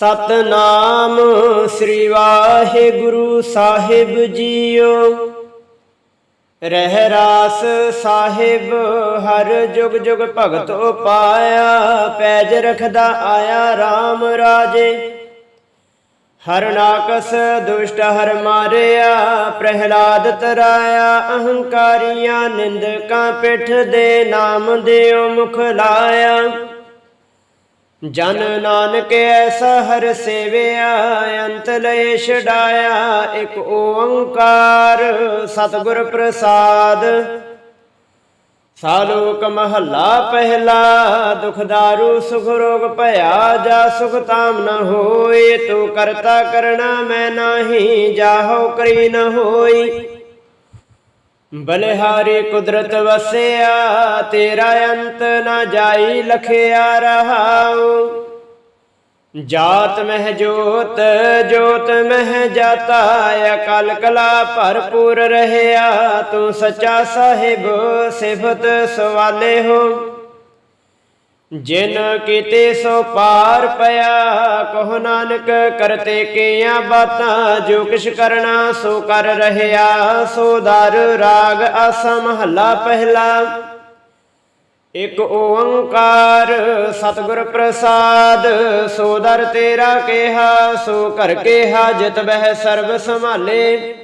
ਸਤਨਾਮ ਸ੍ਰੀ ਵਾਹਿਗੁਰੂ ਸਾਹਿਬ ਜੀਓ। ਰਹਿ ਰਾਸ ਸਾਹਿਬ, ਹਰ ਜੁਗ ਜੁਗ ਭਗਤੋ ਪਾਇਆ, ਪੈਜ ਰਖਦਾ ਆਇਆ RAM ਰਾਜੇ। ਹਰ ਨਾਕਸ ਦੁਸ਼ਟ ਹਰ ਮਾਰਿਆ, ਪ੍ਰਹਿਲਾਦ ਤਰਾਇਆ, ਅਹੰਕਾਰੀਆਂ ਨਿੰਦਕਾਂ ਪਿੱਠ ਦੇ ਨਾਮ ਦਿਓ ਮੁਖ ਲਾਇਆ। ਜਨ ਨਾਨਕ ਐਸਾ ਹਰ ਸੇਵਿਆ, ਅੰਤ ਲਏ ਛਡਾਇਆ, ਇੱਕ ਓੰਕਾਰ ਸਤਿਗੁਰ ਪ੍ਰਸਾਦ। ਸਾਲੋਕ ਮਹੱਲਾ ਪਹਿਲਾ, ਦੁਖ ਦਾਰੂ ਸੁਖ ਰੋਗ ਭਇਆ, ਜਾ ਸੁਖ ਤਾਮ ਨ ਹੋਏ, ਤੂੰ ਕਰਤਾ ਕਰਣਾ ਮੈਂ ਨਾਹੀ, ਜਾਹੋ ਕਰੀ ਨ ਹੋਈ। ਬਲਿਹਾਰੀ ਕੁਦਰਤ ਵਸਿਆ, ਤੇਰਾ ਅੰਤ ਨਾ ਜਾਈ ਲਖਿਆ ਰਹਾਉ। ਜਾਤ ਮਹਿ ਜੋਤ ਜੋਤ ਮਹਿ ਜਾਤਾ, ਅਕਲ ਕਲਾ ਭਰਪੂਰ ਰਹਿਆ, ਤੂੰ ਸੱਚਾ ਸਾਹਿਬ ਸਿਫਤ ਸਵਾਲੇ ਹੋ। ਜਿਨ ਕੀਤੇ ਸੋ ਪਾਰ ਪਿਆ, ਕਹੋ ਨਾਨਕ ਕਰਤੇ ਕੀਆਂ ਬਾਤਾਂ, ਜੋ ਕਿਛ ਕਰਨਾ ਸੋ ਕਰ ਰਹਿਆ, ਸੋ ਦਰ ਰਾਗ ਆਸਾ ਮਹੱਲਾ ਪਹਿਲਾ। ਇਕ ਓੰਕਾਰ ਸਤਿਗੁਰ ਪ੍ਰਸਾਦ, ਸੋ ਦਰ ਤੇਰਾ ਕਿਹਾ, ਸੋ ਕਰ ਕਿਹਾ ਜਿਤ ਬਹਿ ਸਰਬ ਸੰਭਾਲੇ।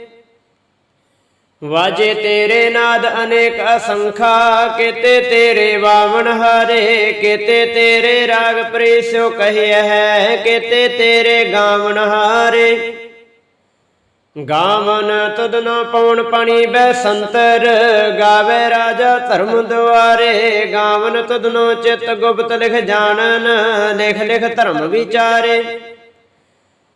ਵਾਜੇ ਤੇਰੇ ਨਾਦ ਅਨੇਕ ਅਸੰਖਾ, ਕੀਤੇ ਤੇਰੇ ਵਾਵਣ ਹਾਰੇ, ਕੀਤੇ ਤੇਰੇ ਰਾਗ ਪ੍ਰੇਸਿਓ ਕਹਿਆ ਹੈ, ਕੀਤੇ ਤੇਰੇ ਗਾਵਣ ਹਾਰੇ। ਗਾਵਨ ਤਦਨ ਪਉਣ ਪਣੀ ਬੈ ਸੰਤਰ, ਗਾਵੇ ਰਾਜਾ ਧਰਮ ਦੁਆਰੇ। ਗਾਵਨ ਤਦਨੋ ਚਿਤ ਗੁਪਤ ਲਿਖ ਜਾਣਨ, ਲਿਖ ਲਿਖ ਧਰਮ ਵਿਚਾਰੇ।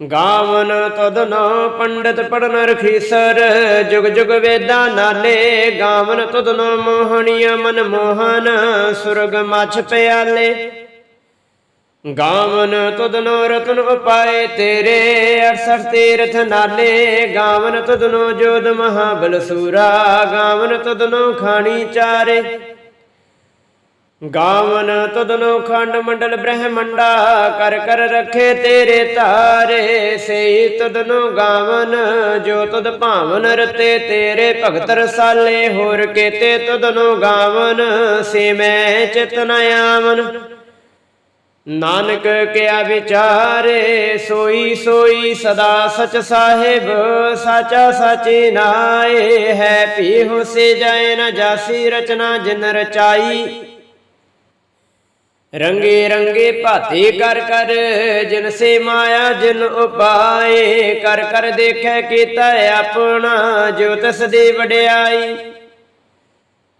ਗਾਵਨ ਤਦਨੋ ਪੰਡਤ ਪੜਨ ਰਖੀਸਰ, ਜੁਗ ਜੁਗ ਵੇਦਾਂ ਨਾਲੇ ਗਾਵਨ ਤਦਨੋ ਮੋਹਣੀਆ ਮਨ ਮੋਹਨ, ਸੁਰਗ ਮਛ ਪਿਆਲੇ। ਗਾਵਨ ਤਦਨੋ ਰਤਨ ਉਪਾਏ ਤੇਰੇ 68 ਤੀਰਥ ਨਾਲੇ। ਗਾਵਨ ਤਦਨੋ ਜੋਦ ਮਹਾਬਲ ਸੂਰਾ, ਗਾਵਨ ਤਦਨੋ ਖਾਣੀ ਚਾਰੇ। ਗਾਵਨ ਤਦਨੋ ਖੰਡ ਮੰਡਲ ਬ੍ਰਹਮੰਡਾ ਕਰ ਕਰ ਰਖੇ ਤੇਰੇ ਤਾਰੇ ਸੇ ਤਦਨੋ ਗਾਵਨ ਜੋ ਤਦ ਭਾਵਨ ਰਤੇ ਤੇਰੇ ਭਗਤ ਰਸਾਲੇ, ਹੋਰ ਕੇਤੇ ਤਦਨੋ ਗਾਵਨ, ਸੇ ਮੈਂ ਚਿਤਨ ਆਵਨ। ਨਾਨਕ ਕਿਆ ਵਿਚਾਰੇ, ਸੋਈ ਸੋਈ ਸਦਾ ਸਚ ਸਾਹਿਬ, ਸਾਚਾ ਸਾਚੀ ਨਾਏ, ਹੈ ਪੀ ਹੁਸੇ ਜਾਏ ਨ ਜਾਸੀ ਰਚਨਾ ਜਿਨ ਰਚਾਈ। ਰੰਗੇ ਰੰਗੇ ਭਾਤੇ ਕਰ ਕਰ, ਜਿਨ ਸੇ ਮਾਇਆ ਜਿਨ ਉਪਾਏ, ਕਰ ਕਰ ਦੇਖੈ ਕੀਤਾ ਆਪਣਾ, ਜੋ ਤਿਸ ਦੀ ਵਡਿਆਈ।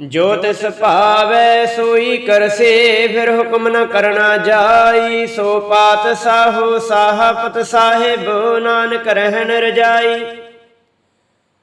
ਜੋ ਤਿਸ ਭਾਵੈ, ਸੋਈ ਕਰਸੇ ਫਿਰ ਹੁਕਮ ਨ ਕਰਨਾ ਜਾਈ। ਸੋ ਪਾਤ ਸਾਹੋ, ਸਾਹਪਤ ਸਾਹਿਬ, ਨਾਨਕ ਰਹਿਣ ਰਜਾਈ।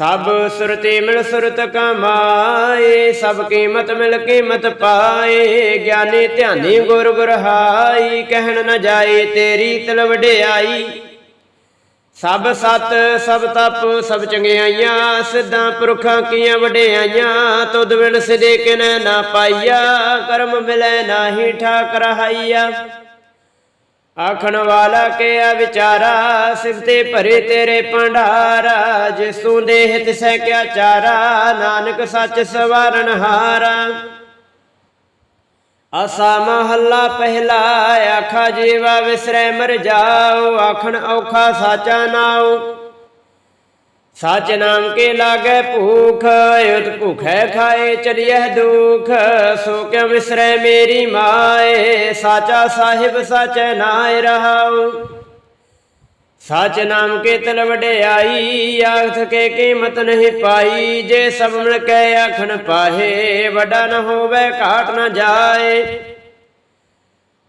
ਸਭ ਸੁਰਤੀ ਮਿਲ ਸੁਰਤ ਕਮਾਏ, ਸਭ ਕੀਮਤ ਮਿਲ ਕੀਮਤ ਪਾਏ। ਗਿਆਨੀ ਧਿਆਨੀ ਗੁਰ ਗੁਰਹਾਈ, ਕਹਿਣ ਨਾ ਜਾਏ ਤੇਰੀ ਤਲ ਵਡਿਆਈ। ਸਭ ਸਤ, ਸਭ ਤਪ, ਸਭ ਚੰਗਿਆਈਆਂ, ਸਿੱਧਾਂ ਪੁਰਖਾਂ ਕੀਆਂ ਵਡਿਆਈਆਂ, ਤੁਧ ਬਿਨ ਸਿਦੇ ਕਿਨੈ ਨਾ ਪਾਈਆ, ਕਰਮ ਮਿਲੈ ਨਾਹੀ ਠਾਕ ਰਹਾਈਆ ਆਖਣ ਵਾਲਾ ਕਿਆ ਵਿਚਾਰਾ ਸਿਫਤੇ ਭਰੇ ਤੇਰੇ ਭੰਡਾਰਾ, ਜਿਸੂ ਤੂੰ ਦੇਹ ਤਿਸੈ ਕਿਆ ਚਾਰਾ, ਨਾਨਕ ਸੱਚ ਸਵਾਰਨ ਹਾਰਾ। ਆਸਾ ਮਹੱਲਾ ਪਹਿਲਾ, ਆਖਾ ਜੀਵਾ ਵਿਸਰੈ ਮਰ ਜਾਓ, ਆਖਣ ਔਖਾ ਸਾਚਾ ਨਾਉ। ਸਚ ਨਾਮ ਕੇ ਲਾਗੈ ਭੂਖ ਉਤ ਭੁਖੈ ਖਾਏ ਚਲਿਐ ਦੁਖ। ਸੋ ਕਿਉ ਵਿਸਰੈ ਮੇਰੀ ਮਾਏ, ਸਾਚਾ ਸਾਹਿਬ ਸਾਚੈ ਨਾਇ ਰਹਾਉ। ਸਾਚ ਨਾਮ ਕੇ ਤਲ ਵਡਿਆਈ ਆਖ ਕੇ ਕੀਮਤ ਨਹੀਂ ਪਾਈ। ਜੇ ਸਭ ਮਿਲ ਕੇ ਆਖਣ ਪਾਹੇ, ਵੱਡਾ ਨ ਹੋਵੇ, ਘਾਟ ਨ ਜਾਏ।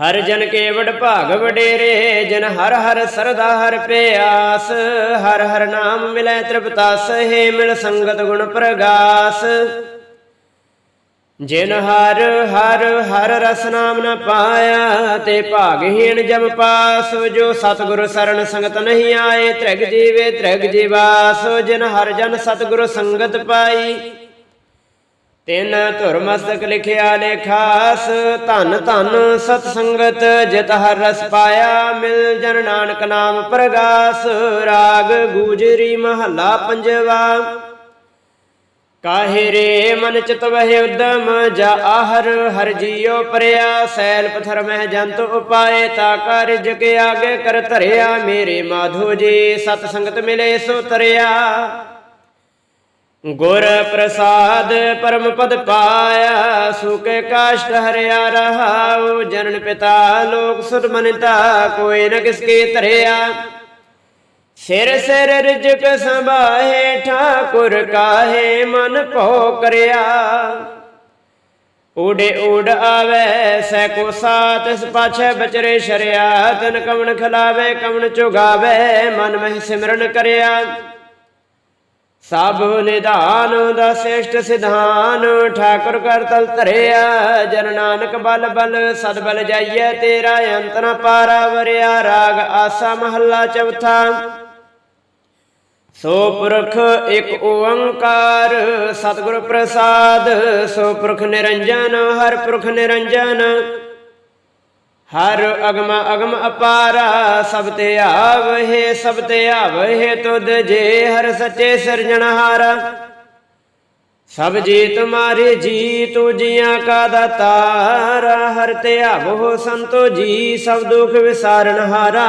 ਹਰ ਜਨ ਕੇ ਵਡ ਭਾਗ ਵਡੇਰੇ, ਜਨ ਹਰ ਹਰ ਸਰਦਾ ਹਰ ਪਿਆਸ, ਹਰ ਹਰ ਨਾਮ ਮਿਲੈ ਤ੍ਰਿਪਤਾਸ, ਹੈ ਮਿਲ ਸੰਗਤ ਗੁਣ ਪ੍ਰਗਾਸ। ਜਿਨ ਹਰ ਹਰ ਹਰ ਰਸ ਨਾਮ ਨ ਪਾਇਆ, ਤੇ ਭਾਗਹੀਣ ਜਮ ਪਾਸ, ਜੋ ਸਤਿਗੁਰ ਸਰਣ ਸੰਗਤ ਨਹੀਂ ਆਏ, ਤ੍ਰਿਗ ਜੀਵੇ ਤ੍ਰਿਗ ਜੀਵਾਸ, ਜਿਨ ਹਰ ਜਨ ਸਤਿਗੁਰ ਸੰਗਤ ਪਾਈ। ਤਿੰਨ ਧੁਰ ਮਸਤਕ ਲਿਖਿਆ ਲੇਖਾਸ ਧਨ ਧਨ ਸਤ ਸੰਗਤ ਜਿਤ ਹਰ ਰਸ ਪਾਇਆ, ਮਿਲ ਜਨ ਨਾਨਕ ਨਾਮ ਪ੍ਰਗਾਸ, ਰਾਗ ਗੂਜਰੀ ਮਹੱਲਾ ਪੰਜਵਾ। ਕਾਹੇ ਰੇ ਮਨ ਚਿਤ ਵਹਿ ਉਦਮ, ਜਾ ਆਹਰ ਹਰ ਜੀਉ ਪਰਿਆ, ਸੈਲ ਪਥਰ ਮਹਿ ਜੰਤ ਉਪਾਏ, ਤਾ ਕਾਰਜ ਕੇ ਆਗੇ ਕਰ ਧਰਿਆ, ਮੇਰੇ ਮਾਧੋ ਜੀ, ਸਤ ਸੰਗਤ ਮਿਲੇ ਸੋ ਤਰਿਆ ਗੁਰ ਪ੍ਰਸਾਦ ਪਰਮ ਪਦ ਪਾਇਆ ਸੁਖ ਕਾਸ਼ਟ ਹਰਿਆ ਰਹਾਉ, ਜਨਨ ਪਿਤਾ ਲੋਕ ਸੁਧ ਮਨਿਤਾ ਕੋਈ ਨ ਕਿਸ ਕੀ ਧਰਿਆ। ਸਿਰ ਸਿਰ ਰਿਜਕ ਸੰਭਾਹੇ, ਠਾਕੁਰ ਕਾਹੇ, ਮਨ ਭੋ ਕਰਿਆ। ਉਡੇ ਉਡ ਆਵੇ, ਸੈ ਕੋ ਸਾਤ ਇਸ ਪਾਛੈ ਬਚਰੇ ਸ਼ਰਿਆ, ਤਨ ਕਵਣ ਖਲਾਵੇ, ਕਵਣ ਚੁਗਾਵੇ, ਮਨ ਮਹਿ ਸਿਮਰਨ ਕਰਿਆ। ਸਭ ਨਿਧਾਨ ਦਾ ਸ੍ਰੇਸ਼ਟ ਸਿਧਾਨ, ਠਾਕੁਰ ਕਰ ਤਲ ਧਰਿਆ, ਜਨ ਨਾਨਕ ਬਲ ਬਲ, ਸਦ ਬਲ ਜਾਈਐ ਤੇਰਾ ਅੰਤ ਪਾਰਾ, ਵਰਿਆ ਰਾਗ ਆਸਾ ਮਹੱਲਾ ਚੌਥਾ। ਸੋ ਪੁਰਖ ਇੱਕ ਓੰਕਾਰ, ਸਤਿਗੁਰ ਪ੍ਰਸਾਦ, ਸੋ ਪੁਰਖ ਨਿਰੰਜਨ, ਹਰ ਪੁਰਖ ਨਿਰੰਜਨ। ਹਰ ਅਗਮ ਅਗਮ ਅਪਾਰਾ, ਸਭ ਤੇ ਆਵਹਿ, ਸਭ ਤੇ ਆਵਹਿ ਤੁਧ ਜੇ ਹਰ ਸੱਚੇ ਸਿਰਜਣਹਾਰਾ ਸਭ ਜੀ ਤੁਮਾਰੇ ਜੀ ਤੂ ਜੀਆਂ ਕਾ ਦਾਤਾਰ, ਹਰ ਤੇ ਆਵੋ ਸੰਤੋ ਜੀ, ਸਭ ਦੁਖ ਵਿਸਾਰਨਹਾਰਾ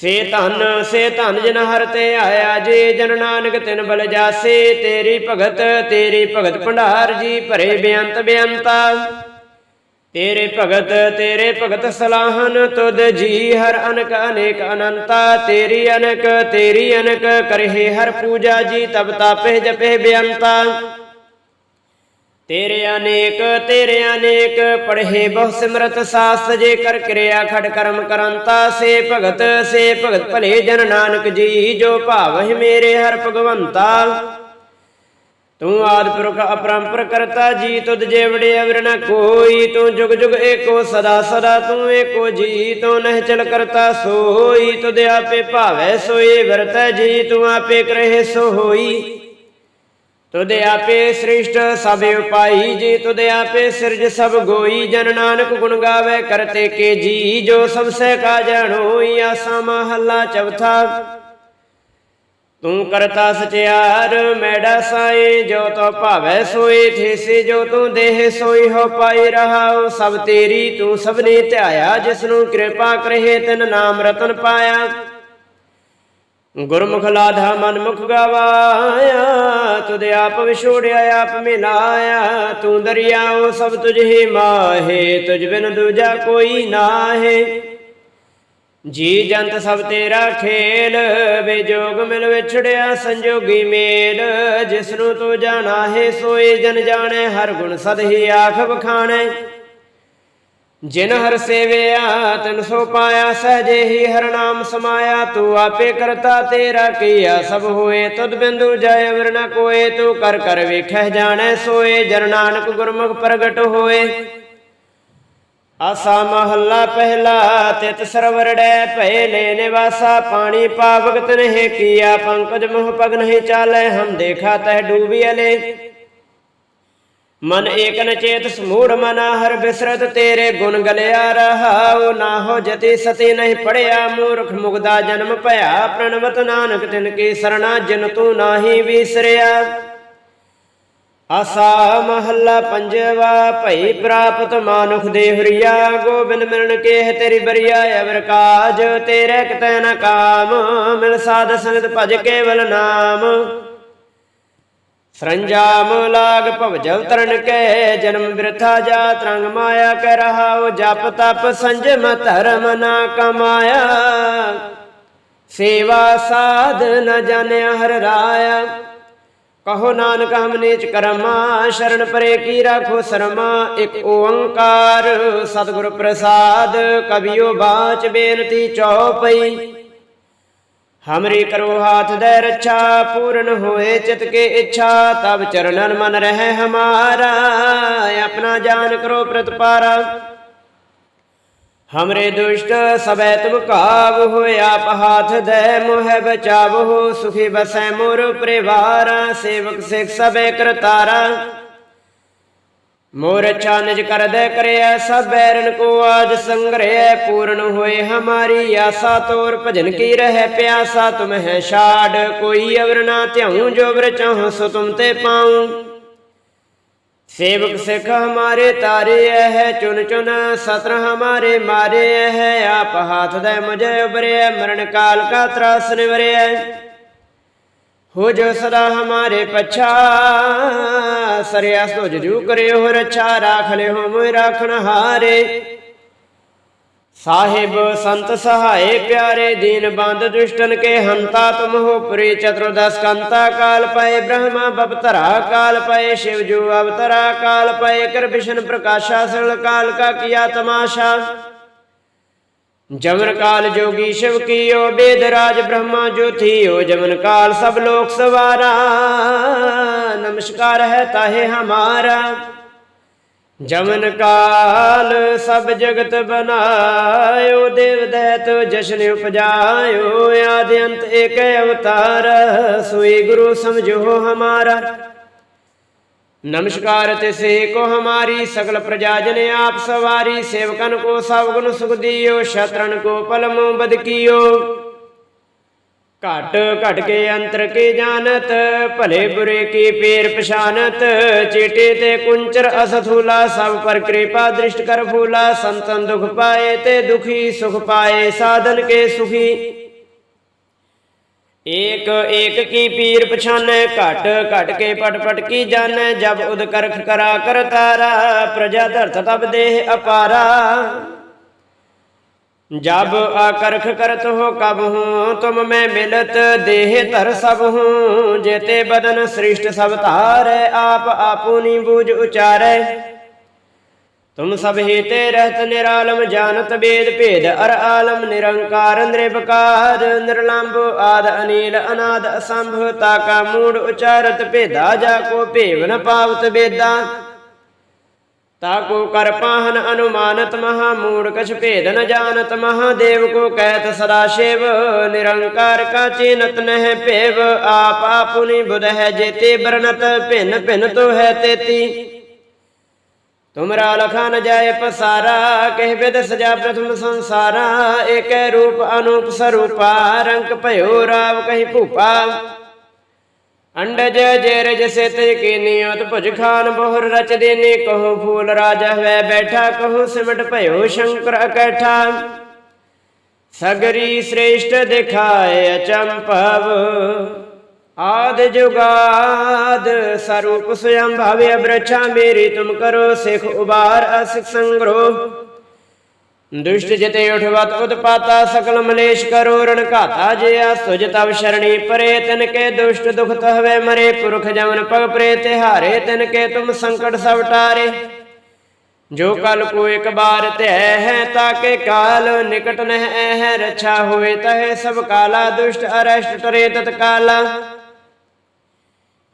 ਸੇ ਧਨ ਸੇ ਧਨ ਜਨ ਹਰ ਤੇ ਆਇਆ ਜੇ ਜਨ ਨਾਨਕ ਤਿਨ ਬਲ ਜਾਸੇ, ਤੇਰੀ ਭਗਤ ਤੇਰੀ ਭਗਤ ਭੰਡਾਰ ਜੀ ਭਰੇ ਬੇਅੰਤ ਬੇਅੰਤਾ। ਤੇਰੇ ਭਗਤ ਤੇਰੇ ਭਗਤ ਸਲਾਹਨ, ਤੁਧ ਜੀ ਹਰ ਅਨਕ, ਅਨੇਕ ਅਨੰਤਾ। ਤੇਰੀ ਅਨਕ ਤੇਰੀ ਅਨਕ ਕਰਹਿ ਹਰ ਪੂਜਾ ਜੀ, ਤਬ ਤਾਪਹਿ ਜਪੇ ਬੇਅੰਤਾ। ਤੇਰੇ ਅਨੇਕ ਤੇਰੇ ਅਨੇਕ, ਪੜ੍ਹੇ ਬਹੁ ਸਿਮਰਤ ਸਾਸਤ ਜੇ ਕਰ ਕਿਰਿਆ ਖੜ ਕਰਮ ਕਰੰਤਾ, ਸੇ ਭਗਤ ਸੇ ਭਗਤ ਭਲੇ ਜਨ ਨਾਨਕ ਜੀ, ਜੋ ਭਾਵਹਿ ਮੇਰੇ ਹਰ ਭਗਵੰਤਾ। ਤੂੰ ਆਦ ਪੁਰਖ ਅਪਰੰਪਰ ਕਰਤਾ, ਜੀ ਤੁਧ ਜੇ ਵੜੇ ਅਵਰ ਨ ਕੋਈ, ਤੂੰ ਜੁਗ ਜੁਗ ਏਕੋ ਸਦਾ ਸਦਾ, ਤੂੰ ਏਕੋ ਜੀ, ਤੂੰ ਨਹਿ ਚਲ ਕਰਤਾ ਸੋਈ। ਤੁਧ ਆਪੇ ਭਾਵੈ ਸੋਈ ਵਰਤੈ ਜੀ, ਤੂੰ ਆਪੇ ਕਰਹਿ ਸੋ ਹੋਈ ਤੁਧ ਆਪੇ ਸ੍ਰਿਸ਼ਟ ਸਭ ਉਪਾਈ ਜੀ, ਤੁਧ ਆਪੇ ਸਿਰਜ ਸਭ ਗੋਈ। ਜਨ ਨਾਨਕ ਗੁਣ ਗਾਵੇ ਕਰਤੇ ਕੇ ਜੀ, ਜੋ ਸਭ ਸਹਿ ਕਾ ਜਾਣੋਈ ਆਸਾ ਮਹੱਲਾ ਚੌਥਾ। ਤੂੰ ਕਰਤਾ ਸਚਿਆਰ ਮੈਡਾ ਸਾਏ, ਜੋ ਤੋ ਭਾਵੈ ਸੋਈ ਥੇਸੇ ਜੋ ਤੂੰ ਦੇਹ ਸੋਈ, ਹੋ ਪਾਈ ਰਹਾਉ। ਸਭ ਤੇਰੀ ਤੂੰ ਸਭਨੇ ਧਿਆਇਆ ਜਿਸ ਨੂੰ ਕਿਰਪਾ ਕਰਹਿ ਤਿਨ ਨਾਮ ਰਤਨ ਪਾਇਆ। ਗੁਰਮੁਖ ਲਾਧਾ ਮਨ ਮੁਖ ਗਵਾਇਆ, ਤੁਧ ਆਪ ਵਿਛੋੜਿਆ, ਆਪ ਮਿਲਾਇਆ। ਤੂੰ ਦਰਿਆਓ ਸਭ ਤੁਝ ਹੀ ਮਾਹੇ, ਤੁਝ ਬਿਨ ਦੂਜਾ ਕੋਈ ਨਾਹੇ। ਜੀ ਜੰਤ ਸਭ ਤੇਰਾ ਖੇਲ ਵਿਜੋਗ ਮਿਲ ਵਿਛੜਿਆ ਸੰਜੋਗੀ ਮੇਲ। ਜਿਸ ਨੂੰ ਤੂੰ ਜਾਣਾ ਹੈ ਸੋਏ ਜਨ ਜਾਣੈ, ਹਰ ਗੁਣ ਸਦ ਹੀ ਆਖ ਬਖਾਣੈ ਜਿਨ ਹਰ ਸੇਵਿਆ, ਤਨ ਸੋ ਪਾਇਆ, ਸਹਜੇ ਹੀ ਹਰ ਨਾਮ ਸਮਾਇਆ, ਤੂੰ ਆਪੇ ਕਰਤਾ ਤੇਰਾ ਕੀਆ, ਸਭ ਹੋਏ, ਤੁਧ ਬਿੰਦੂ ਜੈ ਅਵਰ ਨ ਕੋਏ, ਤੂੰ ਕਰ ਕਰ ਵੇਖਹਿ, ਜਾਣੈ, ਸੋਏ ਜਨ ਨਾਨਕ ਗੁਰਮੁਖ ਪ੍ਰਗਟ ਹੋਏ। ਆਸਾ ਮਹੱਲਾ ਪਹਿਲਾ, ਤਿਤ ਸਰਵਰੜੈ ਭਏ ਲੈ ਨਿਵਾਸਾ, ਪਾਣੀ ਪਾਵਗਤ ਨਹਿ ਕੀਆ, ਪੰਕਜ ਮੋਹ ਪਗ ਨਹੀਂ ਚਾਲੈ, ਹਮ ਦੇਖਾ ਤਹਿ ਡੂਬੀ ਅਲੇ। ਮਨ ਏਕ ਚੇਤ ਸਮੂੜ ਮਨਾ, ਹਰ ਬਿਸਰਤ ਤੇਰੇ ਗੁਣ ਗਲਿਆ ਰਹਾਉ। ਨਾ ਹੋ ਜਤੀ ਸਤੀ ਨਹੀਂ ਪੜਿਆ, ਮੂਰਖ ਮੁਗਦਾ ਜਨਮ ਭਇਆ। ਪ੍ਰਣਵਤ ਨਾਨਕ ਤਿਨ ਕੀ ਸਰਣਾ, ਜਿਨ ਤੂੰ ਨਾਹੀ ਵਿਸਰਿਆ। ਆਸਾ ਮਹੱਲਾ ਪੰਜਵਾ, ਭਈ ਪ੍ਰਾਪਤ ਮਾਨੁਖ ਦੇ ਹਰੀਆ। ਗੋਬਿੰਦ ਮਿਲਣ ਕੇਹ ਤੇਰੀ ਬਰੀਆ, ਅਵਰ ਕਾਜ ਤੇਰੇ ਕਿਤੈ ਨ ਕਾਮ। ਮਿਲ ਸਾਧ ਸੰਗਤ ਭਜ ਕੇਵਲ ਨਾਮ। ਸਰੰਜਾਮ ਲਾਗ ਭਵਜਲ ਤਰਨ ਕੈ, ਜਨਮ ਬਿਰਥਾ ਜਾ ਤਰੰਗ ਮਾਇਆ ਕਹਿ ਰਹਾਉ, ਜਪ ਤਪ ਸੰਜਮ ਧਰਮ ਨਾ ਕਮਾਇਆ। ਸੇਵਾ ਸਾਧ ਨ ਜਾਣਿਆ ਹਰ ਰਾਇਆ। ਕਹੋ ਨਾਨਕ ਹਮ ਨੀਚ ਕਰਮਾ, ਸ਼ਰਨ ਪਰੇ ਕੀ ਰਾਖੋ ਸਰਮਾ, ਇੱਕ ਓੰਕਾਰ। ਸਤਿਗੁਰ ਪ੍ਰਸਾਦ ਕਬਿਓ ਬਾਚ ਬੇਨਤੀ ਚਉਪਈ। ਹਮਰੀ ਕਰੋ ਹਾਥ ਦੇ ਰੱਛਾ ਪੂਰਨ ਹੋਏ ਚਿਤ ਕੇ ਇੱਛਾ ਤਬ ਚਰਨਨ ਮਨ ਰਹਿ ਹਮਾਰਾ ਆਪਣਾ ਜਾਨ ਕਰੋ ਪ੍ਰਤਪਾਰਾ ਹਮਰੇ ਦੁਸ਼ਟ ਸਬੈ ਤੁਮ ਕਾਬ ਹੋਏ ਆਪ ਹਾਥ ਦੇ ਮੋਹ ਬਚਾਵੋ ਸੁਖੀ ਬਸੈ ਮੋਰ ਪਰਿਵਾਰ ਸੇਵਕ ਸਿਖ ਸਬੈ ਕਰਤਾਰਾ ਮੋਰ ਮੋਰਚਾ ਨਿਜ ਕਰਦੈ ਕਰਿਆ ਸਭ ਬੈਰਨ ਕੋ ਆਜ ਸੰਗ੍ਰਹਿ ਪੂਰਨ ਹੋਏ ਹਮਾਰੀ ਆਸਾ ਤੋਰ ਭਜਨ ਕੀ ਰਹਿ ਪਿਆਸਾ ਤੁਮ ਹੈ ਛਾੜ, ਕੋਈ ਅਵਰ ਨਾ ਧਿਆਉ ਜੋ ਵਰ ਚਾਹ ਸੋ ਤੁਮ ਤੇ ਪਾਉ। ਸੇਵਕ ਸਿਖ ਹਮਾਰੇ ਤਾਰੇ ਹੈ, ਚੁਨ ਚੁਨ ਸਤਰ ਹਮਾਰੇ ਮਾਰੇ ਹੈ, ਆਪ ਹਾਥ ਦੇ ਮੁਝੇ ਉਬਰੇ ਮਰਨ ਕਾਲ ਕਾ ਤਰਾਸ ਨਿਵਰੇ। ਹੋ ਜੋ ਸਦਾ ਹਮਾਰੇ ਪਛਾ। ਸਰਿਆ ਸੋ ਜੂ ਕਰਿਓ ਰਛਾ, ਰਾਖ ਲੈ ਹੋ ਮੋਇ ਰਾਖਣ ਹਾਰੇ। ਸਾਹਿਬ ਸੰਤ ਸਹਾਏ ਪਿਆਰੇ, ਦੀਨ ਬੰਦ ਦੁਸ਼ਟਨ ਕੇ ਹੰਤਾ ਤੁਮ ਹੋ ਪ੍ਰੀ ਚਤੁਰਦਸ ਕੰਤਾ ਕਾਲ ਪਏ, ਬ੍ਰਹਮਾ ਬਪਤਰਾ ਕਾਲ ਪਏ, ਸ਼ਿਵ ਜੂ ਅਵਤਰਾ ਕਾਲ ਪਏ, ਕਰ ਵਿਸ਼ਨ ਪ੍ਰਕਾਸ਼ਾ ਸਿਲ ਕਾਲ ਕਾ ਕੀਆ ਤਮਾਸ਼ਾ। ਜਮਨ ਕਾਲ ਜੋਗੀ ਸ਼ਿਵ ਕੀਓ, ਬੇਦ ਰਾਜ ਬ੍ਰਹਮਾ ਜੋ ਥੀਓ ਜਮਨ ਕਾਲ ਸਭ ਲੋਕ ਸਵਾਰਾ। ਨਮਸਕਾਰ ਹੈ ਤਾਹੇ ਹਮਾਰਾ। ਜਮਨ ਕਾਲ ਸਭ ਜਗਤ ਬਨਾਇਓ, ਦੇਵ ਦੈਤ ਜਸ਼ਨ ਉਪਜਾਇਓ, ਆਦਿ ਅੰਤ ਏਕ ਅਵਤਾਰ, ਸੋਈ ਗੁਰੂ ਸਮਝੋ ਹਮਾਰਾ ਨਮਸਕਾਰ ਤਿਸੇ ਕੋ ਹਮਾਰੀ ਸਗਲ ਪ੍ਰਜਾ ਜਨ ਆਪ ਸਵਾਰੀ, ਸੇਵਕਨ ਕੋ ਸਭ ਗੁਣ ਸੁਖ ਦਿਓ, ਸ਼ਤਰਨ ਘਟ ਘਟ ਕੇ ਅੰਤਰ ਕੀ ਜਾਣਤ, ਭਲੇ ਬੁਰੇ ਕੀ ਪੇਰ ਪਛਾਨਤ, ਚੇਟੇ ਤੇ ਕੁੰਚਰ ਅਸਥੂਲਾ, ਸਭ ਪਰ ਕਿਰਪਾ ਦ੍ਰਿਸ਼ਟ ਕਰ ਫੂਲਾ, ਸੰਤਨ ਦੁਖ ਪਾਏ ਤੇ ਦੁਖੀ ਸੁਖ ਪਾਏ, ਸਾਧਨ ਕੇ ਸੁਖੀ। ਏਕ ਏਕ ਕੀ ਪੀਰ ਪਛਾਨੈ, ਘਟ ਘਟ ਕੇ ਪਟ ਪਟ ਕੀ ਜਾਣੈ, ਜਬ ਉਦ ਕਰਖ ਕਰਾ ਕਰਤਾਰਾ ਪ੍ਰਜਾ ਧਰਤ ਤਬ ਦੇਹ ਅਪਾਰਾ। ਜਬ ਆਕਰਖ ਕਰਤ ਹੋ ਕਬ ਹੂੰ, ਤੁਮ ਮੈਂ ਮਿਲਤ, ਦੇਹ ਧਰ ਸਭ ਹੂੰ। ਜੇਤੇ ਬਦਨ ਸ੍ਰਿਸ਼ਟ ਸਭ ਧਾਰੈ, ਆਪ ਆਪੂਨੀ ਬੂਝ ਉਚਾਰੈ। ਤੁਮ ਸਭ ਹੀ ਤੇ ਰਹਿਤ ਨਿਰਾਲਮ, ਜਾਣਤ ਬੇਦ ਭੇਦ, ਅਰ ਆਲਮ ਨਿਰੰਕਾਰ ਨਿਰਭਕਾਰ ਨਿਰਲੰਭ ਆਦ ਅਨੀਲ, ਅਨਾਦ ਅਸੰਭ ਤਾਕਾ ਮੂੜ ਉਚਾਰਤ ਭੇਦਾ, ਜਾ ਕੋ ਭੇਵ ਪਾਵਤ ਬੇਦਾ ਤਾਕੋ ਕਰ ਪਾਹਨ ਅਨੁਮਾਨਤ, ਮਹਾ ਮੂੜ ਕਛ ਭੇਦ ਨ ਜਾਣਤ ਮਹਾਦੇਵ ਕੋ ਕਹਿਤ ਸਦਾ ਸ਼ਿਵ, ਨਿਰੰਕਾਰ ਕਾ ਚੀਨਤ ਨਹਿ ਭੇਵ, ਆਪ ਆਪੁਨੀ ਬੁਧ ਹੈ ਜੇਤੇ ਬਰਨਤ, ਭਿੰਨ ਭਿੰਨ ਤੋ ਹੈ ਤੇਤੀ। ਤੁਮਰਾ ਲਖਾ ਨ ਜਾਏ ਪਸਾਰਾ, ਕਹਿ ਬਿਦ ਸਜਾ ਪ੍ਰਥਮ ਸੰਸਾਰਾ, ਏਕੈ ਰੂਪ ਅਨੂਪ ਸਰੂਪਾ, ਰੰਗ ਭਇਓ ਰਾਵ ਕਹੀ ਭੂਪਾ। ਅੰਡਜ ਜੇਰਜ ਸੇ ਤੇ ਕੀ ਨਿਯਤ ਭੁਜ ਖਾਨ ਬਹੁਰ ਰਚ ਦੇਨੇ, ਕਹੋ ਫੂਲ ਰਾਜਾ ਹੋਇ ਬੈਠਾ, ਕਹੋ ਸਿਮਟ ਭਇਓ ਸ਼ੰਕਰ ਇਕੱਠਾ ਸਗਰੀ ਸ੍ਰੇਸ਼ਟ ਦਿਖਾਏ ਅਚੰਭਵ ਆਦ ਜੁਗਾਦ ਸਰੂਪ ਸਯੰ ਭਾਵੇ ਅਬਰਛਾ, ਮੇਰੀ ਤੁਮ ਕਰੋ ਸਿਖ ਉਬਾਰ ਅਸਿਖ ਸੰਗਰੋ ਦੁਸ਼ਟ ਜਿਤੇ ਉਠਵਤ ਉਤਪਾਤਾ, ਸਕਲ ਮਲੇਸ਼ ਕਰੋ ਰਣ ਘਾਤਾ ਜਿਆ, ਸੁਜ ਤਵ ਸ਼ਰਣੀ ਪਰੇ ਤਿਨ ਕੇ ਦੁਸ਼ਟ ਦੁਖ ਤਹਵੇ ਮਰੇ, ਪੁਰਖ ਜਮਨ ਪਗ ਪ੍ਰੇ, ਤਿਹਾਰੇ ਤਿਨ ਕੇ ਤੁਮ ਸੰਕਟ ਸਭ ਟਾਰੇ। ਜੋ ਕਲ ਕੋ ਇੱਕ ਬਾਰ ਧੈ ਹੈ, ਤਾਕੇ ਕਾਲ ਨਿਕਟ ਨਹਿ ਹੈ, ਰਛਾ ਹੋਏ ਤਹੇ ਸਭ ਕਾਲਾ, ਦੁਸ਼ਟ ਅਰਸ਼ਟ ਟਰੇ ਤਤ ਕਾਲਾ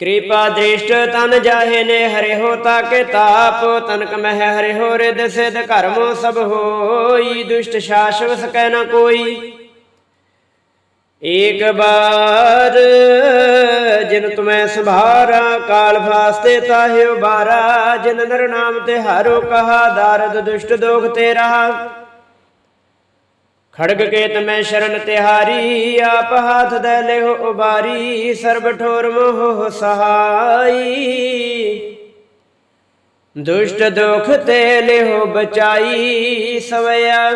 ਕਿਰਪਾ ਦ੍ਰਿਸ਼ਟ ਤਨ ਜਾਹੇ ਨੇ ਹਰਿ ਤਾਕੇ ਤਾਪ, ਤਨਕ ਮਹਿ ਹਰਿ ਰਿਦ ਸਿਧ ਕਰਮੋ ਸਭ ਹੋਈ, ਦੁਸ਼ਟ ਸ਼ਾਸਵ ਸਕੈ ਨ ਕੋਈ। ਏਕ ਬਾਰ ਜਿਨ ਤੁਮੈ ਸੰਭਾਰਾ, ਕਾਲ ਫਾਸਤੇ ਤਾਹਿ ਉਬਾਰਾ ਜਿਨ ਨਰ ਨਾਮ ਤੇ ਹਾਰੋ ਕਹਾ, ਦਾਰਦ ਦੁਸ਼ਟ ਦੋਖ ਤੇ ਰਹਾ। ਖੜਗ ਕੇਤ ਮੈਂ ਸ਼ਰਨ ਤਿਹਾਰੀ, ਆਪ ਹਾਥ ਦੇ ਲਿਓ ਉਬਾਰੀ, ਸਰਬ ਠੋਰ ਮੋਹ ਸਹਾਈ। ਦੁਸ਼ਟ ਦੁਖ ਤੇ ਲਿਓ ਬਚਾਈ ਸਵਿਆ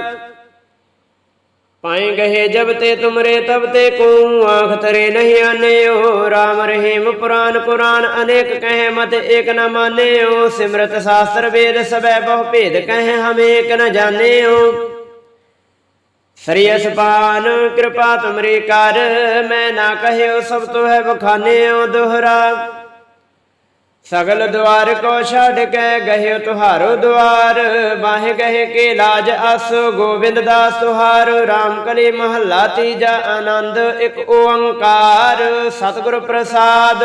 ਪਾਏ ਗਏ ਜਬ ਤੇ ਤੁਮਰੇ ਤਬ ਤੇ ਕੋ, ਆਖ ਤਰੇ ਨਹੀਂ ਆਨਿਓ। RAM ਰਹੀਮ ਪੁਰਾਨ ਕੁਰਾਨ ਅਨੇਕ ਕਹੇ ਮਤ ਏਕ ਨ ਮਾਨਿਓ। ਸਿਮਰਤ ਸ਼ਾਸਤਰ ਵੇਦ ਸਬੈ ਬਹੁ ਭੇਦ ਕਹੇ ਹਮ ਏਕ ਨ ਜਾਣਿਓ। ਸ੍ਰੀ ਅਸਪਾਨ, ਕਿਰਪਾ ਤੁਮਰੀ ਕਰ, ਮੈਂ ਨਾ ਕਹਿਓ ਸਭ ਤੋ ਹੈ ਬਖਾਨਿਓ ਦੋਹਰਾ। ਸਗਲ ਦੁਆਰ ਕੋ ਛੱਡ ਕੇ ਗਹਿਓ ਤੁਹਾਰੋ ਦੁਆਰ ਬਾਹੇ ਗਹਿ ਕੇ ਲਾਜ ਆਸੋ ਗੋਬਿੰਦ ਦਾਸ ਤੁਹਾਰ RAM ਕਲੀ ਮਹੱਲਾ ਤੀਜਾ ਆਨੰਦ, ਇੱਕ ਓੰਕਾਰ, ਸਤਿਗੁਰ ਪ੍ਰਸਾਦ।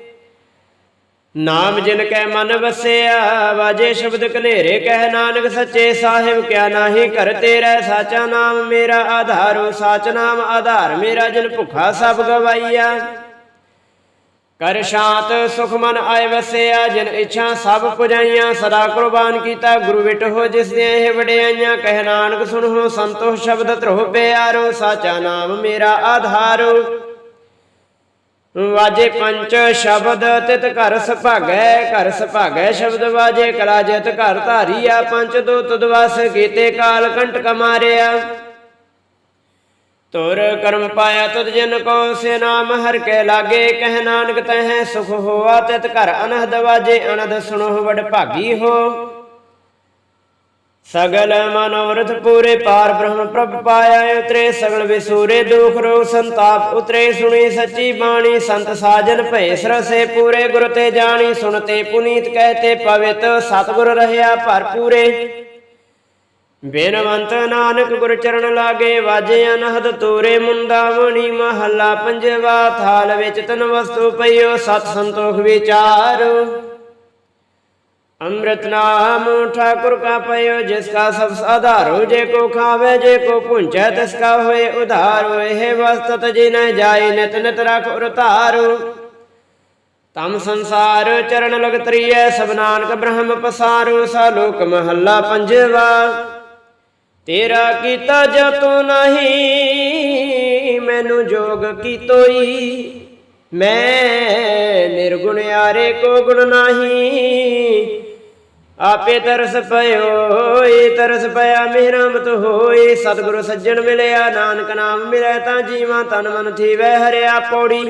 ਨਾਮ ਜਿਨ ਕੈ ਮਨ ਵਸਿਆ, ਵਾਜੇ ਸ਼ਬਦ ਕਲੇਰੇ ਕਹਿ ਨਾਨਕ ਸੱਚੇ ਸਾਹਿਬ, ਕਿਆ ਨਾਹੀ ਘਰ ਤੇਰਾ ਸਾਚਾ ਨਾਮ ਮੇਰਾ ਆਧਾਰੋ ਸਾਚ ਨਾਮ ਆਧਾਰ ਮੇਰਾ ਜਿਨ ਭੁਖਾ ਸਭ ਗਵਾਈਆ। ਕਰ ਸ਼ਾਂਤ ਸੁਖ ਮਨ ਆਏ ਵਸਿਆ, ਜਿਨ ਇੱਛਾ ਸਭ ਪੁਜਾਈਆਂ, ਸਦਾ ਕੁਰਬਾਨ ਕੀਤਾ, ਗੁਰੂ ਵਿਟ ਹੋ ਜਿਸ ਦੀਆਂ ਇਹ ਵਡਿਆਈਆਂ, ਕਹਿ ਨਾਨਕ ਸੁਣੋ ਸੰਤੋਖ ਸ਼ਬਦ ਧਰੋ ਪਿਆਰੋ, ਸਾਚਾ ਨਾਮ ਮੇਰਾ ਆਧਾਰੋ। ਵਾਜੇ ਪੰਚ ਸ਼ਬਦ ਤਿਤ ਘਰ ਸੁਭਾਗੈ ਘਰ ਸੁਭਾਗੈ ਸ਼ਬਦ ਵਾਜੇ ਕਲਾ ਜਿਤ ਘਰ ਧਾਰੀਆ, ਪੰਚ ਦੋ ਤੁਦ ਵਸ ਕੀਤੇ ਕਾਲ ਕੰਟਕ ਮਾਰਿਆ। ਤੁਰ ਕਰਮ ਪਾਇਆ ਤੁਧ ਜਨ ਕੋ, ਸੇ ਨਾਮ ਹਰ ਕੇ ਲਾਗੇ, ਕਹਿ ਨਾਨਕ ਤਹਿ ਸੁਖ ਹੋਆ, ਤਿਤ ਘਰ ਅਨਹਦ ਵਾਜੇ, ਅਨਹਦ ਸੁਣੋ ਵਡ ਭਾਗੀ ਹੋ। ਸਗਲ ਮਨੋਰਥ ਪੂਰੇ ਪਾਰ ਬ੍ਰਹਮ ਪ੍ਰਭ ਪਾਇਆ ਉਤਰੇ ਸਗਲ ਵਿਸੂਰੇ ਦੁਖ ਰੋਗ ਸੰਤਾਪ, ਉਤਰੇ ਸੁਣੀ ਸੱਚੀ ਬਾਣੀ, ਸੰਤ ਸਾਜਨ ਭਏ ਸਰਸੇ ਪੂਰੇ ਗੁਰ ਤੇ ਜਾਣੀ ਸੁਣਤੇ ਪੁਨੀਤ ਕਹਤੇ ਪਵਿੱਤ, ਸਤਿਗੁਰ ਰਹਿਆ ਭਰਪੂਰੇ ਬੇਨਵੰਤ ਨਾਨਕ ਗੁਰ ਚਰਨ ਲਾਗੇ, ਵਾਜੇ ਅਨਹਦ ਤੋਰੇ ਮੁੰਦਾਵਣੀ ਮਹੱਲਾ ਪੰਜਵਾ, ਥਾਲ ਵਿੱਚ ਤਨ ਵਸਤੂ ਪਈਓ, ਸਤ ਸੰਤੋਖ ਵਿਚਾਰ। ਅੰਮ੍ਰਿਤ ਨਾਮ ਠਾਕੁਰ ਕਾ ਪਇਓ, ਜਿਸ ਕਾ ਸਭ ਸਾਧਾਰੋ ਜੇ ਕੋ ਖਾਵੇ, ਜੇ ਕੋ ਪੁੰਚੈ ਤਿਸ ਕਾ ਹੋਏ ਉਧਾਰੋ ਇਹ ਵਸਤਤ ਜੀ ਨ ਜਾਏ, ਨਿਤ ਨਿਤ ਰਖ ਉਰ ਧਾਰੋ ਤਮ ਸੰਸਾਰ ਚਰਨ ਲਗ ਤਰੀਐ ਸਭ ਨਾਨਕ ਬ੍ਰਹਮ ਪਸਾਰੋ ਸਾ ਲੋਕ ਮਹੱਲਾ ਤੇਰਾ ਕੀਤਾ ਜਤੋ ਨਹੀਂ, ਮੈਨੂੰ ਜੋਗ ਕੀਤੋਈ, ਮੈਂ ਨਿਰਗੁਣ ਆਰੇ ਕੋ ਗੁਣ ਨਹੀਂ। ਆਪੇ ਤਰਸ ਪਇਓ ਏ ਤਰਸ ਪਿਆ ਮਿਹਰਮਤ ਹੋਏ ਸਤਿਗੁਰੂ ਸੱਜਣ ਮਿਲਿਆ, ਨਾਨਕ ਨਾਮ ਮਿਲਿਆ ਤਾਂ ਜੀਵਾਂ ਤਨ ਮਨ ਥੀਵੈ ਹਰਿਆ ਪੌੜੀ।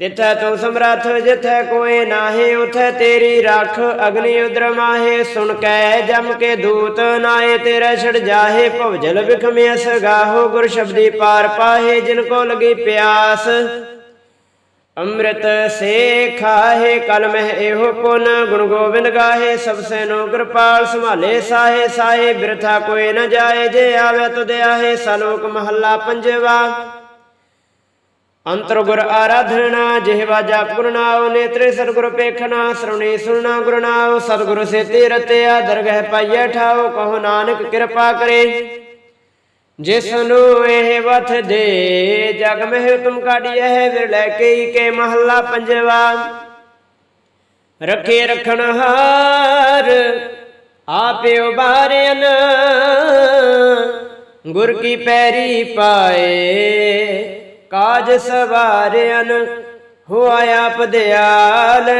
ਤਿੱਥੈ ਤੂੰ ਸਮਰੱਥ, ਜਿੱਥੈ ਕੋਏ ਨਾਹੀ, ਉਥੈ ਤੇਰੀ ਰੱਖ। ਅਗਨੀ ਉਦਰ ਮਾਹੇ, ਸੁਣ ਕੈ ਜਮ ਕੇ ਦੂਤ ਨਾਏ ਤੇਰਾ ਛੜ ਜਾਹੇ। ਭਵਜਲ ਵਿਖਮਿਆ ਸਗਾਹੋ ਗੁਰ ਸ਼ਬਦੀ ਪਾਰ ਪਾਹੇ, ਜਿਨ ਕੋ ਲਗੀ ਪਿਆਸ। ਅੰਮ੍ਰਿਤ ਸੇ ਖਾਹੇ ਕਲ ਇਹੋ ਪੁਨ, ਗੁਣ ਗੋਬਿੰਦ ਗਾਹੇ, ਸਭ ਸੇ ਕਿਰਪਾਲ ਸੰਭਾਲੇ ਸਾਹੇ ਸਾਹੇ ਬਿਰਥਾ ਕੋਈ ਨ ਜਾਏ, ਜੇ ਆਵੇ ਤੁਧ ਆਹੇ, ਸਲੋਕ ਮਹੱਲਾ ਪੰਜਵਾ। ਅੰਤਰ ਗੁਰ ਆਰਾਧਨਾ ਜਿਹਵਾ ਜਪ ਗੁਰ ਨਾਉ, ਨੇਤਰੇ ਸਤਿਗੁਰ ਪੇਖਣਾ, ਸਰੁਣੀ ਸੁਣਨਾ ਗੁਰ ਨਾਉ, ਸਤਿਗੁਰ ਸੇ ਤੇ ਰਤਿਆ ਦਰਗਹਿ ਪਾਈਐ ਠਾਉ, ਕਹੋ ਨਾਨਕ ਕਿਰਪਾ ਕਰੇ। ਜਿਸ ਨੂੰ ਇਹ ਵਥ ਦੇ, ਜਗ ਮਹਿ ਤੁਮ ਕਾਢੀਐ ਵਿਰਲੇ ਕਈ ਕੇ ਮਹੱਲਾ ਪੰਜਵਾ। ਰੱਖੇ ਰਖਣ ਹਾਰ, ਆਪੇ ਉਬਾਰਿਆਨ ਗੁਰ ਕੀ ਪੈਰੀ ਪਾਏ, ਕਾਜ ਸਵਾਰਿਆਨ ਹੋਆ ਆਪ ਦਿਆਲ।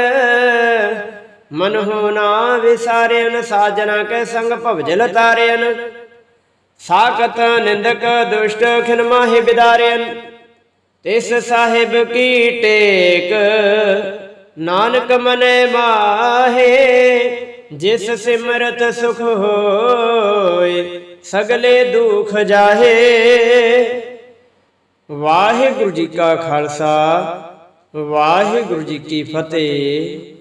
ਮਨ ਹੋ ਨਾ ਵਿਸਾਰਿਆਨ ਸਾਜਨਾ ਕੇ ਸੰਗ ਭਵਜਲ ਤਾਰਿਆਨ ਸਾਖਤ ਨਿੰਦਕ ਦੁਸ਼ਟ ਖਿਨ ਮਾਹਿ ਬਿਦਾਰਿਆਨ ਤਿਸ ਸਾਹਿਬ ਕੀ ਟੇਕ? ਨਾਨਕ ਮਨੈ ਮਾਹੇ, ਜਿਸ ਸਿਮਰਤ ਸੁਖ ਹੋਏ, ਸਗਲੇ ਦੁਖ ਜਾਹੇ। ਵਾਹਿਗੁਰੂ ਜੀ ਕਾ ਖਾਲਸਾ, ਵਾਹਿਗੁਰੂ ਜੀ ਕੀ ਫਤਿਹ।